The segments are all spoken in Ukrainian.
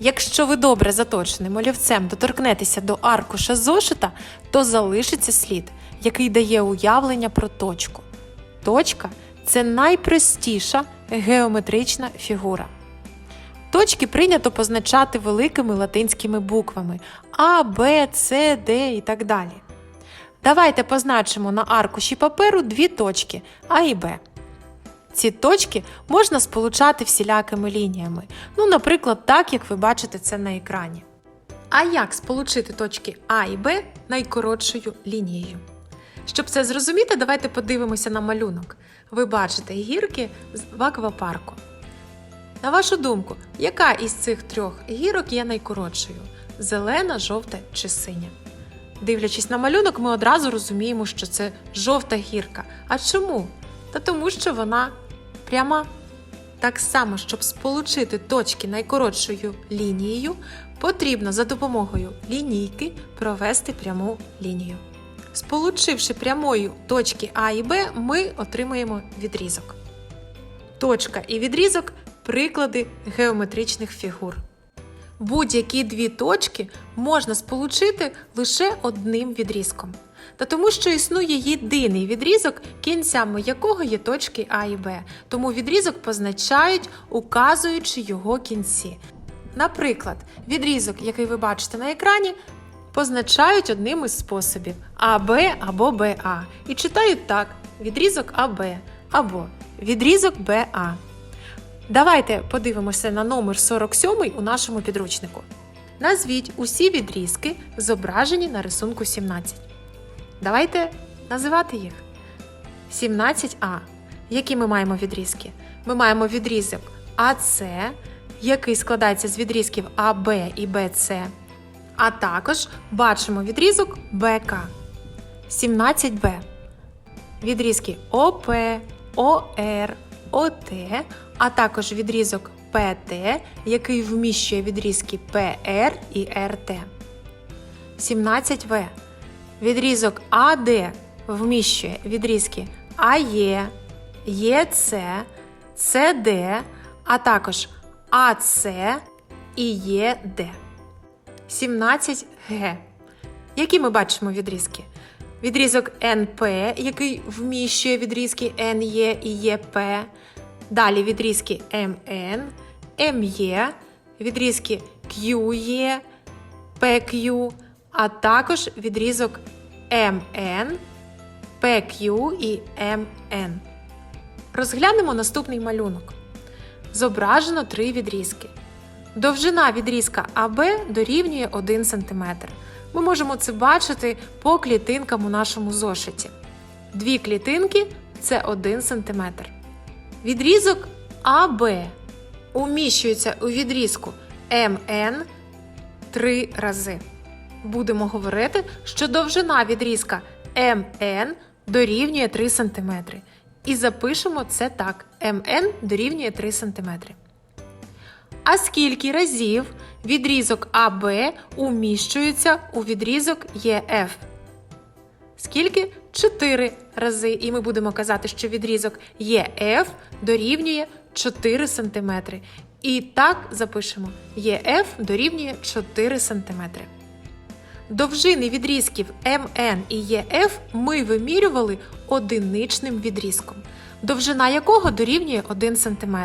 Якщо ви добре заточеним олівцем доторкнетеся до аркуша зошита, то залишиться слід, який дає уявлення про точку. Точка це найпростіша геометрична фігура. Точки прийнято позначати великими латинськими буквами А, Б, С, Д і так далі. Давайте позначимо на аркуші паперу дві точки А і Б. Ці точки можна сполучати всілякими лініями, ну, наприклад, так, як ви бачите це на екрані. А як сполучити точки А і Б найкоротшою лінією? Щоб це зрозуміти, давайте подивимося на малюнок. Ви бачите гірки в аквапарку. На вашу думку, яка із цих трьох гірок є найкоротшою? Зелена, жовта чи синя? Дивлячись на малюнок, ми одразу розуміємо, що це жовта гірка. А чому? Та тому, що вона пряма. Так само, щоб сполучити точки найкоротшою лінією, потрібно за допомогою лінійки провести пряму лінію. Сполучивши прямою точки А і Б, ми отримаємо відрізок. Точка і відрізок приклади геометричних фігур. Будь-які дві точки можна сполучити лише одним відрізком. Та тому, що існує єдиний відрізок, кінцями якого є точки А і Б, тому відрізок позначають, указуючи його кінці. Наприклад, відрізок, який ви бачите на екрані, позначають одним із способів АБ або БА і читають так: відрізок АБ або відрізок БА. Давайте подивимося на номер 47 у нашому підручнику. Назвіть усі відрізки, зображені на рисунку 17. Давайте називати їх. 17А. Які ми маємо відрізки? Ми маємо відрізок АС, який складається з відрізків АБ і БЦ. А також бачимо відрізок БК. 17Б. Відрізки ОП, ОР, ОТ, а також відрізок ПТ, який вміщує відрізки ПР і РТ. 17В. Відрізок АД вміщує відрізки АЕ, ЄЦ, СД, а також АЦ і ЄД. 17Г. Які ми бачимо відрізки? Відрізок НП, який вміщує відрізки НЕ і ЄП. Далі відрізки МН, МЄ, відрізки QE, PQ, а також відрізок МН, PQ і МН. Розглянемо наступний малюнок. Зображено три відрізки. Довжина відрізка АБ дорівнює 1 см. Ми можемо це бачити по клітинкам у нашому зошиті. Дві клітинки це 1 см. Відрізок АБ уміщується у відрізку МН 3 рази. Будемо говорити, що довжина відрізка МН дорівнює 3 см. І запишемо це так: МН дорівнює 3 см. А скільки разів відрізок АБ уміщується у відрізок ЄФ? Скільки? 4 рази. І ми будемо казати, що відрізок ЄФ дорівнює 4 см. І так запишемо: ЄФ дорівнює 4 см. Довжини відрізків МН і ЄФ ми вимірювали одиничним відрізком, довжина якого дорівнює 1 см.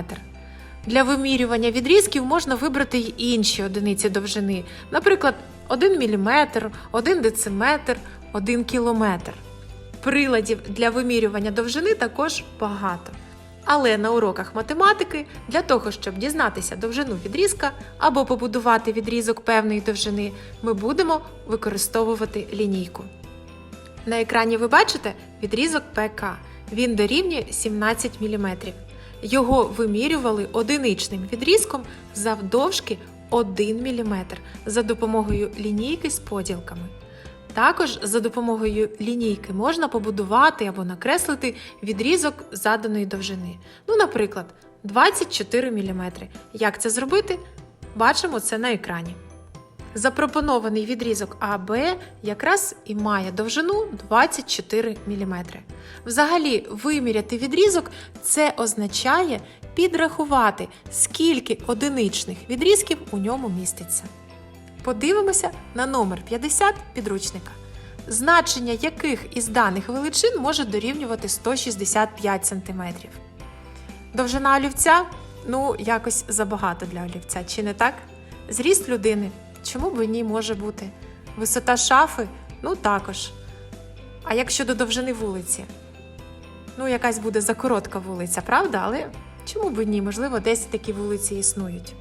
Для вимірювання відрізків можна вибрати й інші одиниці довжини, наприклад, 1 мм, 1 дециметр, 1 кілометр. Приладів для вимірювання довжини також багато. Але на уроках математики для того, щоб дізнатися довжину відрізка або побудувати відрізок певної довжини, ми будемо використовувати лінійку. На екрані ви бачите відрізок ПК. Він дорівнює 17 мм. Його вимірювали одиничним відрізком завдовжки 1 мм за допомогою лінійки з поділками. Також за допомогою лінійки можна побудувати або накреслити відрізок заданої довжини. Ну, наприклад, 24 мм. Як це зробити? Бачимо це на екрані. Запропонований відрізок АБ якраз і має довжину 24 мм. Взагалі, виміряти відрізок це означає підрахувати, скільки одиничних відрізків у ньому міститься. Подивимося на номер 50 підручника, значення яких із даних величин може дорівнювати 165 см. Довжина олівця ну, якось забагато для олівця, чи не так? Зріст людини чому б ні може бути? Висота шафи ну також. А як щодо довжини вулиці? Ну, якась буде закоротка вулиця, правда? Але чому б ні? Можливо, десь такі вулиці існують.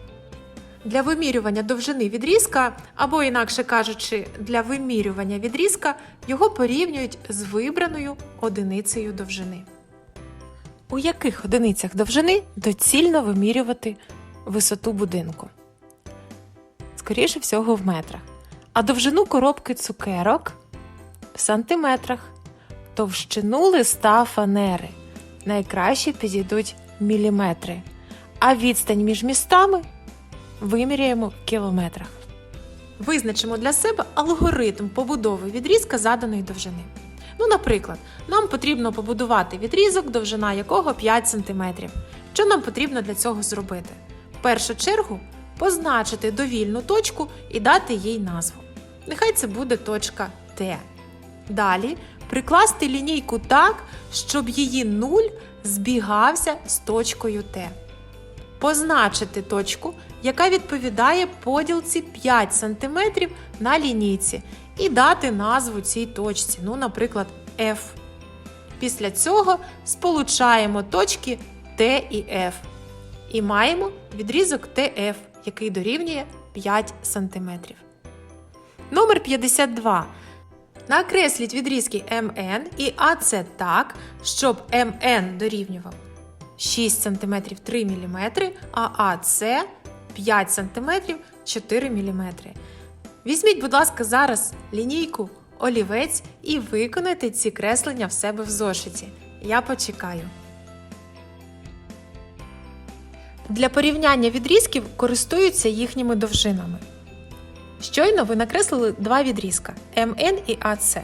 Для вимірювання довжини відрізка, або, інакше кажучи, для вимірювання відрізка його порівнюють з вибраною одиницею довжини. У яких одиницях довжини доцільно вимірювати висоту будинку? Скоріше всього в метрах. А довжину коробки цукерок в сантиметрах, товщину листа фанери. Найкраще підійдуть міліметри. А відстань між містами виміряємо в кілометрах. Визначимо для себе алгоритм побудови відрізка заданої довжини. Ну, наприклад, нам потрібно побудувати відрізок, довжина якого 5 см. Що нам потрібно для цього зробити? В першу чергу позначити довільну точку і дати їй назву. Нехай це буде точка Т. Далі прикласти лінійку так, щоб її нуль збігався з точкою Т. Позначити точку, яка відповідає поділці 5 см на лінійці, і дати назву цій точці, ну, наприклад, F. Після цього сполучаємо точки Т і F. І маємо відрізок TF, який дорівнює 5 см. Номер 52. Накресліть відрізки МН і АЦ так, щоб МН дорівнював 6 см 3 мм, а АЦ 5 см 4 мм. Візьміть, будь ласка, зараз лінійку олівець і виконайте ці креслення в себе в зошиті. Я почекаю. Для порівняння відрізків користуються їхніми довжинами. Щойно ви накреслили два відрізка МН і АЦ.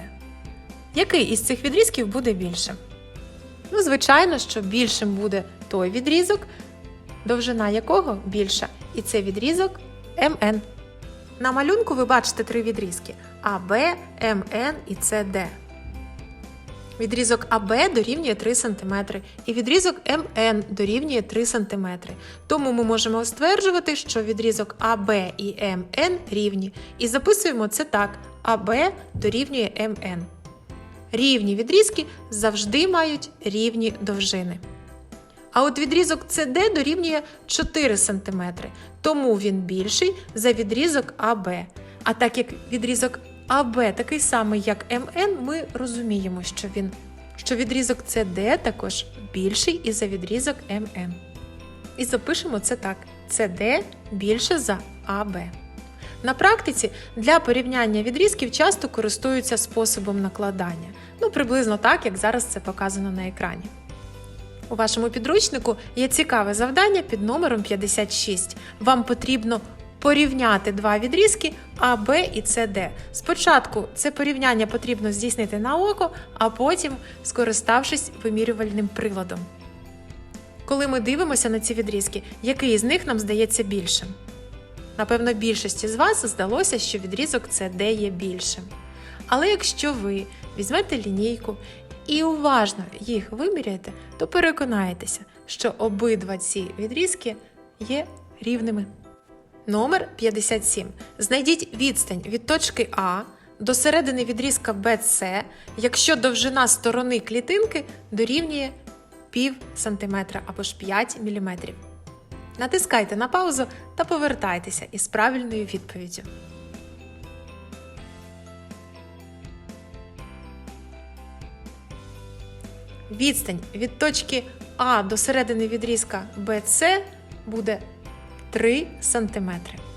Який із цих відрізків буде більшим? Ну, звичайно, що більшим буде той відрізок, довжина якого більша, і це відрізок МН. На малюнку ви бачите три відрізки АБ, МН і СД. Відрізок АБ дорівнює 3 см, і відрізок МН дорівнює 3 см. Тому ми можемо стверджувати, що відрізок АБ і МН рівні. І записуємо це так: АБ дорівнює МН. Рівні відрізки завжди мають рівні довжини. А от відрізок CD дорівнює 4 см, тому він більший за відрізок АБ. А так як відрізок АБ такий самий, як МН, ми розуміємо, що він що відрізок CD також більший і за відрізок МН. І запишемо це так: CD більше за АБ. На практиці для порівняння відрізків часто користуються способом накладання. Ну, приблизно так, як зараз це показано на екрані. У вашому підручнику є цікаве завдання під номером 56. Вам потрібно порівняти два відрізки А, Б і С, Д. Спочатку це порівняння потрібно здійснити на око, а потім скориставшись вимірювальним приладом. Коли ми дивимося на ці відрізки, який з них нам здається більшим? Напевно, більшості з вас здалося, що відрізок СД є більшим. Але якщо ви візьмете лінійку і уважно їх виміряєте, то переконаєтеся, що обидва ці відрізки є рівними. Номер 57. Знайдіть відстань від точки А до середини відрізка BC, якщо довжина сторони клітинки дорівнює пів сантиметра або ж 5 мм. Натискайте на паузу та повертайтеся із правильною відповіддю. Відстань від точки А до середини відрізка BC буде 3 см.